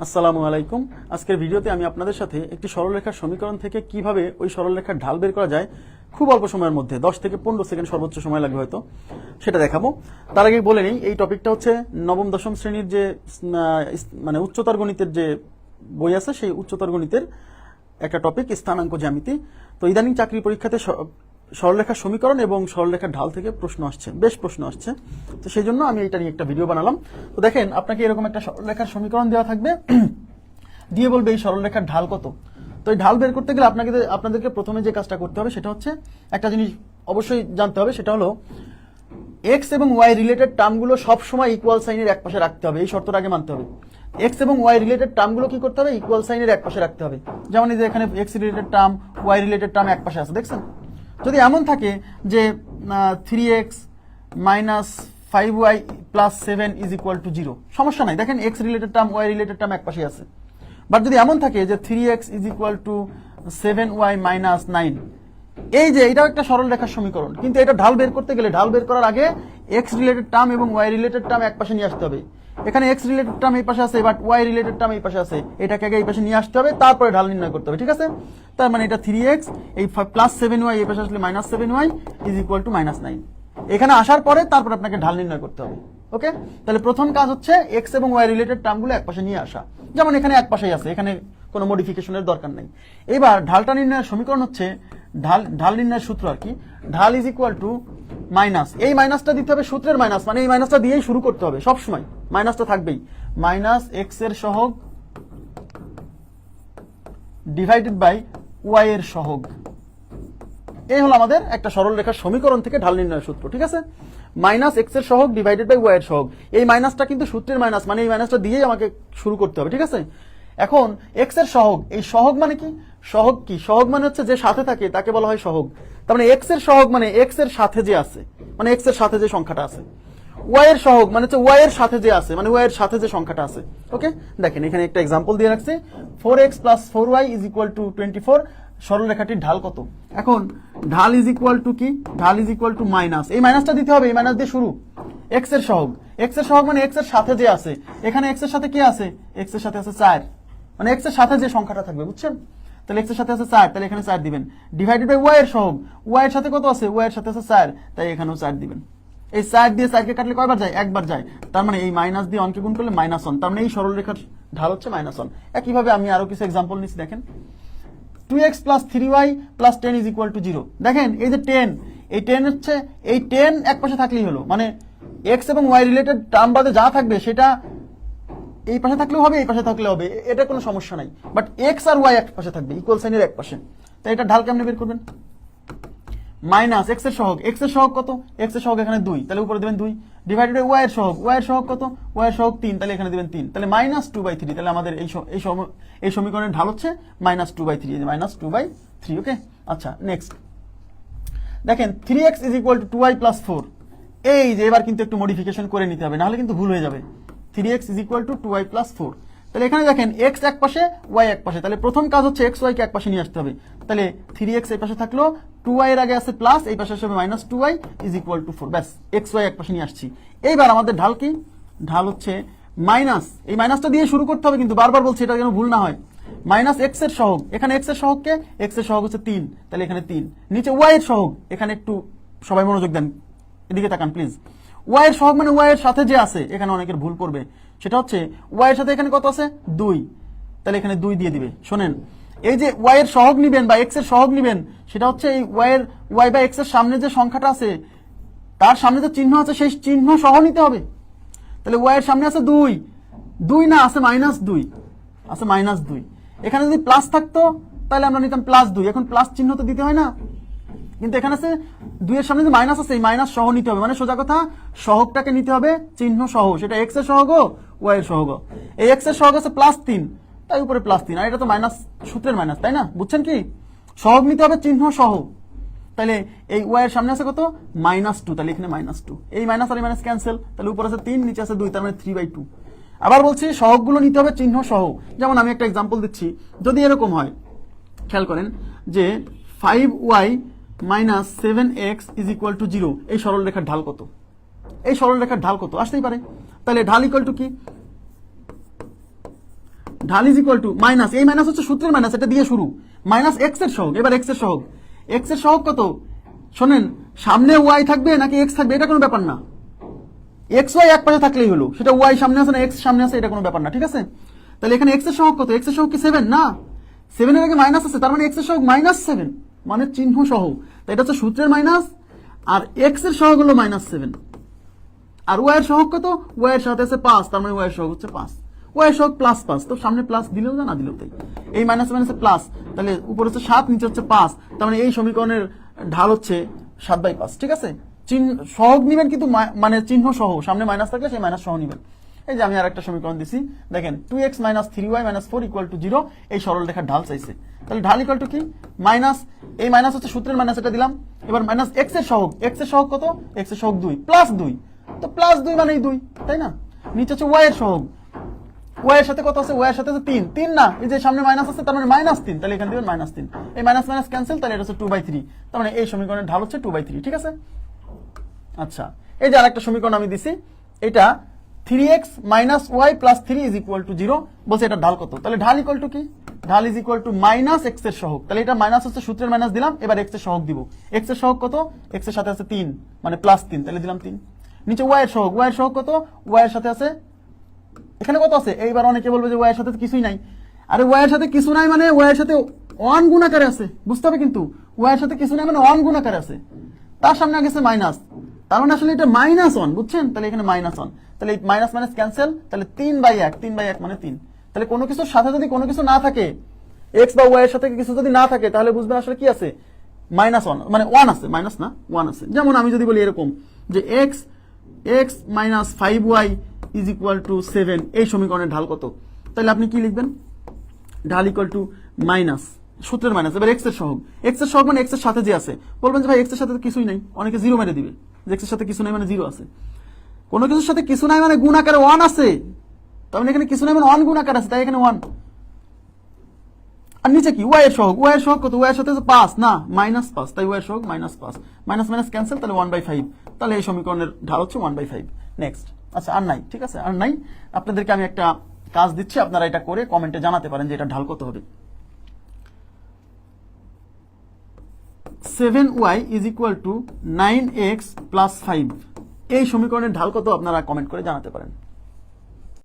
আসসালামু আলাইকুম। আজকের ভিডিওতে আমি আপনাদের সাথে একটি সরলরেখার সমীকরণ থেকে কীভাবে ওই সরলরেখার ঢাল বের করা যায় খুব অল্প সময়ের মধ্যে, দশ থেকে পনেরো সেকেন্ড সর্বোচ্চ সময় লাগবে হয়তো, সেটা দেখাবো। তার আগে বলে নিই, এই টপিকটা হচ্ছে নবম, দশম শ্রেণির যে মানে উচ্চতর গণিতের যে বই আছে, সেই উচ্চতর গণিতের একটা টপিক, স্থানাঙ্ক জ্যামিতি। তো ইদানিং চাকরি পরীক্ষাতে সরলরেখার সমীকরণ এবং সরলরেখার ঢাল থেকে প্রশ্ন আসছে, বেশ প্রশ্ন আসছে। তো সেই জন্য আমি এটা নিয়ে একটা ভিডিও বানালাম। তো দেখেন, আপনাকে এরকম একটা সরলরেখার সমীকরণ দেওয়া থাকবে। দিয়ে বলবে এই সরলরেখার ঢাল কত? তো এই ঢাল বের করতে গেলে আপনাকে আপনাদেরকে প্রথমে যে কাজটা করতে হবে সেটা হচ্ছে একটা জিনিস অবশ্যই জানতে হবে, সেটা হলো এক্স এবং ওয়াই রিলেটেড টার্মগুলো সবসময় ইকুয়াল সাইনের এক পাশে রাখতে হবে, এই শর্তটা আগে মানতে হবে। এক্স এবং ওয়াই রিলেটেড টার্মগুলো কি করতে হবে? ইকুয়াল সাইনের এক পাশে রাখতে হবে। যেমন এই যে এখানে x related term y related term এক পাশে আছে, দেখছেন? যদি এমন থাকে যে three x minus five y plus seven is equal to zero সমস্যা নাই। দেখেন x related term y related term এক পাশে আছে। বাট যদি এমন থাকে যে three x is equal to seven y minus nine এই যে, এটাও একটা সরল রেখার সমীকরণ। কিন্তু এটা ঢাল বের করতে গেলে, ঢাল বের করার আগে এক্স রিলেটেড টার্ম এবং ওয়াই রিলেটেড টার্ম এক পাশে নিয়ে আসতে হবে। এখানে এক্স রিলেটেড টার্ম এই পাশে আছে বাট ওয়াই রিলেটেড টার্ম এই পাশে আছে। এটাকে আগে এই পাশে নিয়ে আসতে হবে, তারপরে ঢাল নির্ণয় করতে হবে, ঠিক আছে? তার মানে এটা থ্রি এক্স এই প্লাস সেভেন ওয়াই এই পাশে আসলে minus seven y is equal to minus nine এখানে আসার পরে তারপর আপনাকে ঢাল নির্ণয় করতে হবে, ওকে? তাহলে প্রথম কাজ হচ্ছে এক্স এবং ওয়াই রিলেটেড টার্মগুলো এক পাশে নিয়ে আসা। যেমন এখানে এক পাশেই আছে, এখানে কোনো মডিফিকেশনের দরকার নেই। এবার ঢালটা নির্ণয়ের সমীকরণ হচ্ছে ঢাল ঢাল নির্ণয়ের সূত্র আর কি। ঢাল ইজ ইকুয়াল টু মাইনাস এই মাইনাসটা দিতে হবে সূত্রের মাইনাস মানে এই মাইনাসটা দিয়েই শুরু করতে হবে সব সময় মাইনাসটা থাকবেই। মাইনাস এক্সের সহগ ডিভাইডেড বাই ওয়াই এর সহগ। এই হলো আমাদের একটা সরল রেখার সমীকরণ থেকে ঢাল নির্ণয়ের সূত্র, ঠিক আছে? মাইনাস এক্সের সহগ ডিভাইডেড বাই ওয়াই এর সহগ। এই মাইনাসটা কিন্তু সূত্রের মাইনাস মানে এই মাইনাসটা দিয়েই আমাকে শুরু করতে হবে, ঠিক আছে? এখন এক্সের সহগ, এই সহগ মানে কি? সহগ কি? সহগ মানে হচ্ছে যে সাথে থাকে, তাকে বলা হয় সহগ। তার মানে এক্সের সহগ মানে এক্সের সাথে যে আছে মানে এক্সের সাথে যে সংখ্যাটা আছে। ওয়াই এর সহগ মানে হচ্ছে ওয়াই এর সাথে যে আছে মানে ওয়াই এর সাথে যে সংখ্যাটা আছে। ওকে দেখেন, এখানে একটা এক্সাম্পল দিয়ে রাখছি। Four x plus four y is equal to twenty four সরলরেখাটির ঢাল কত? এখন, ঢাল ইজ ইকুয়াল টু কি? ঢাল ইজ ইকুয়াল টু মাইনাস এই মাইনাসটা দিতে হবে, এই মাইনাস দিয়ে শুরু। এক্সের সহগ। এক্সের সহগ মানে এক্সের সাথে যে আছে। এখানে এক্সের সাথে কি আছে? এক্সের সাথে আছে চার। মানে এক্সের সাথে যে সংখ্যাটা থাকবে, বুঝছেন? তাহলে এক্সের সাথে আছে চার, তাহলে এখানে চার দিবেন। ডিভাইডেড বাই ওয়াই এর সহগ। ওয়াই এর সাথে কত আছে? ওয়াই এর সাথে আছে চার, তাই এখানেও চার দিবেন। এই চার দিয়ে চারকে কাটলে কয়বার যায়? একবার যায়। তার মানে এই মাইনাস দিয়ে অঙ্কে গুণ করলে মাইনাস ওয়ান তার মানে এই সরলরেখার ঢাল হচ্ছে মাইনাস ওয়ান একইভাবে আমি আরও কিছু এক্সাম্পল নিচ্ছি, দেখেন। Two x plus three y plus ten is equal to zero দেখেন, এই যে টেন এই টেন হচ্ছে, এই টেন এক পাশে থাকলেই হলো। মানে এক্স এবং ওয়াই রিলেটেড টার্ম বাদে যা থাকবে, সেটা এই পাশে থাকলেও হবে, এই পাশে থাকলে হবে এটা কোনো সমস্যা নাই। বাট এক্স আর ওয়াই এক পাশে থাকবে ইকুয়াল সাইনের এক পাশে। তাই এটা ঢাল কেমনে বের করবেন? মাইনাস এক্সের সহগ এক্সের সহগ কত? এক্সের সহগ এখানে দুই, তাহলে উপরে দেবেন দুই। ডিভাইডেড ওয়াই এর সহগ ওয়াই এর সহগ কত? ওয়াই এর সহগ তিন, তাহলে এখানে দেবেন তিন। তাহলে মাইনাস টু বাই থ্রি তাহলে আমাদের এই এই সমীকরণের ঢাল হচ্ছে minus two by three minus two by three okay আচ্ছা নেক্সট দেখেন three x is equal to two y plus four এই যে, এবার কিন্তু একটু মডিফিকেশন করে নিতে হবে, নাহলে কিন্তু ভুল হয়ে যাবে। Three x is equal to two y plus four তাহলে এখানে দেখেন এক্স এক পাশে ওয়াই এক পাশে। তাহলে প্রথম কাজ হচ্ছে এক্স ওয়াই কে এক পাশে নিয়ে আসতে হবে। তাহলে থ্রি এক্স এই পাশে থাকল টু ওয়াই এর আগে আছে প্লাস এই পাশে আসবে minus two y is equal to four ব্যাস এক্স ওয়াই এক পাশে নিয়ে আসছি। এইবার আমাদের ঢাল কি? ঢাল হচ্ছে মাইনাস এই মাইনাসটা দিয়ে শুরু করতে হবে, কিন্তু বারবার বলছি এটা যেন ভুল না হয়। মাইনাস এক্সের সহগ। এখানে এক্সের সহগকে এক্সের সহগ হচ্ছে তিন। তাহলে এখানে তিন। নিচে ওয়াই এর সহগ। এখানে একটু সবাই মনোযোগ দেন। এদিকে তাকান প্লিজ ওয়াই এর সহগ মানে ওয়াই এর সাথে যে আছে, এখানে অনেকের ভুল করবে সেটা হচ্ছে ওয়াই এর সাথে এখানে কত আছে? দুই। তাহলে এখানে দুই দিয়ে দিবে। শোনেন, এই যে ওয়াই এর সহগ নিবেন বা এক্সের সহগ নিবেন, সেটা হচ্ছে এই ওয়াই এর ওয়াই বা এক্সের সামনে যে সংখ্যাটা আছে, তার সামনে যে চিহ্ন আছে, সেই চিহ্ন সহ নিতে হবে। তাহলে ওয়াই এর সামনে আছে দুই। দুই না, আছে মাইনাস দুই। আছে মাইনাস দুই। এখানে যদি প্লাস থাকতো, তাহলে আমরা নিতাম প্লাস দুই। এখন প্লাস চিহ্ন তো দিতে হয় না। কিন্তু এখানে আছে, দুইয়ের সামনে যে মাইনাস আছে, এই মাইনাস সহ নিতে হবে। মানে সোজা কথা, সহগটাকে নিতে হবে চিহ্ন সহ। সেটা এক্সের সহগ ওয়াই এর সহগ। এই এক্সের সহগ আছে প্লাস তিন। তাই উপরে প্লাস তিন। আর এটা তো মাইনাস সূত্রের মাইনাস তাই না? বুঝছেন কি? সহগ নিতে হবে চিহ্ন সহ। তাহলে এই ওয়াই এর সামনে আছে কত? মাইনাস টু তাহলে এখানে মাইনাস টু এই মাইনাস আর এই মাইনাস ক্যান্সেল তাহলে উপরে আছে তিন, নিচে আছে দুই, তার মানে থ্রি বাই টু আবার বলছি, সহগগুলো নিতে হবে চিহ্ন সহ। যেমন আমি একটা এক্সাম্পল দিচ্ছি। যদি এরকম হয়, খেয়াল করেন যে five y minus seven x is equal to zero. এই সরল রেখার ঢাল কত? এই সরল রেখার ঢাল কত? আসতেই পারে। তাহলে ঢাল ইকুয়াল টু কি? ঢাল ইজ ইকুয়াল টু মাইনাস এই মাইনাস হচ্ছে সূত্রের মাইনাস এটা দিয়ে শুরু। মাইনাস এক্সের সহগ, এবার এক্সের সহগ। এক্সের সহগ কত? শোনেন, সামনে ওয়াই থাকবে নাকি এক্স থাকবে? এটা কোনো ব্যাপার না। এক্স ওয়াই এক পাশে থাকলেই হলো। সেটা ওয়াই সামনে আছে না এক্স সামনে আছে, এটা কোনো ব্যাপার না, ঠিক আছে? তাহলে এখানে এক্সের সহগ কত? এক্সের সহগ কি সেভেন না। সেভেনের আগে মাইনাস আছে, তার মানে এক্সের সহগ মাইনাস সেভেন মানে চিহ্ন সহ। তাই এটা হচ্ছে সূত্রের মাইনাস আর এক্সের সহগ হলো মাইনাস সেভেন আর কত? সাথে আছে পাঁচ, তার মানে হচ্ছে পাঁচ। প্লাস পাঁচ, তো সামনে প্লাস দিলেও না দিলেও তাই এই মাইনাস মাইনাসে প্লাস তাহলে উপরে হচ্ছে সাত, নিচে হচ্ছে পাঁচ, তার মানে এই সমীকরণের ঢাল হচ্ছে সাত বাই পাঁচ, ঠিক আছে? চিহ্ন, সহগ নিবেন কিন্তু মানে চিহ্ন সহ, সামনে মাইনাস থাকলে সেই মাইনাস সহ নিবেন। এই যে আমি আর একটা সমীকরণ দিছি। দেখেন two x minus three y minus four equal to zero এই সরল রেখার ঢাল চাইছে। তাহলে ঢাল ইকুয়াল টু কি? মাইনাস এই মাইনাস হচ্ছে সূত্রের মাইনাস এটা দিলাম। এবার মাইনাস এক্সের সহগ এক্সের সহগ কত? এক্সের সহগ দুই প্লাস দুই। তো প্লাস দুই মানেই দুই, তাই না? নিচে হচ্ছে ওয়াই এর সহগ। ওয়াই এর সাথে কত আছে? ওয়াই এর সাথে আছে তিন। তিন না, এই যে সামনে মাইনাস আছে, তার মানে মাইনাস তিন। তাহলে এখানে দিবেন মাইনাস তিন। এই মাইনাস মাইনাস ক্যান্সেল তাহলে এটা হচ্ছে টু বাই থ্রি তার মানে এই সমীকরণের ঢাল হচ্ছে টু বাই থ্রি ঠিক আছে? আচ্ছা এই যে আরেকটা সমীকরণ আমি দিছি, এটা three x minus y plus three is equal to zero বলছে এটা ঢাল কত? তাহলে ঢাল ইকুয়াল টু কি? ঢাল ইজ ইকুয়াল টু মাইনাস এক্সের সহগ। তাহলে এটা মাইনাস হচ্ছে সূত্রের মাইনাস দিলাম, এবার এক্সের সহগ দিব। এক্সের সহগ কত? এক্সের সাথে আছে তিন মানে প্লাস তিন, তাহলে দিলাম তিন। নিচে ওয়াই এর সহগ ওয়াই এর সহগ কত? ওয়াই এর সাথে আছে, এখানে কত আছে? এইবার অনেকে বলবে যে ওয়াইয়ের সাথে কিছুই নাই। আরে ওয়াই এর সাথে কিছু নাই মানে ওয়াই এর সাথে ওয়ান গুণাকারে আছে, বুঝতে হবে কিন্তু। ওয়াই এর সাথে কিছু নাই মানে ওয়ান গুণাকারে আছে। তার সামনে গেছে মাইনাস তার মানে আসলে এটা মাইনাস ওয়ান বুঝছেন? তাহলে এখানে মাইনাস ওয়ান তাহলে মাইনাস মাইনাস ক্যান্সেল তাহলে তিন বাই এক, তিন বাই এক মানে তিন। তাহলে কোনো কিছুর সাথে যদি কোনো কিছু না থাকে এক্স বা ওয়াই এর সাথে কিছু যদি না থাকে, তাহলে বুঝবেন আসলে কি আছে? মাইনাস ওয়ান মানে ওয়ান আছে মাইনাস না ওয়ান আছে। যেমন আমি যদি বলি এরকম যে x x minus five y is equal to seven এই সমীকরণের ঢাল কত? তাহলে আপনি কি লিখবেন? ঢাল ইকুয়াল টু মাইনাস সূত্রের মাইনাস এবার এক্সের সহগ। এক্সের সহগ মানে এক্সের সাথে যে আছে। বলবেন যে ভাই এক্সের সাথে কিছুই নাই, অনেকে জিরো মেরে দিবে। এক্সের সাথে কিছু নাই মানে জিরো আছে। কোনো কিছুর সাথে কিছু নাই মানে গুণ আকারে ওয়ান আছে। তার মানে এখানে কিছু নাই মানে ওয়ান গুণ আকার আছে, তাই এখানে ওয়ান আর নিচে কি? ওয়াই এর সহগ। ওয়াই এর সহগ কত? ওয়াই এর সাথে পাঁচ। না মাইনাস পাঁচ। তাই ওয়াই এর সহগ মাইনাস পাঁচ। মাইনাস মাইনাস ক্যান্সেল তাহলে ওয়ান বাই ফাইভ তাহলে এই সমীকরণের ঢাল হচ্ছে ওয়ান বাই ফাইভ নেক্সট আচ্ছা আর নাই। ঠিক আছে, আর নাই। আপনাদেরকে আমি একটা কাজ দিচ্ছি, আপনারা এটা করে কমেন্টে জানাতে পারেন যে এটা ঢাল কত হবে। Seven y is equal to nine x plus five এই সমীকরণের ঢাল কত আপনারা কমেন্ট করে জানাতে পারেন।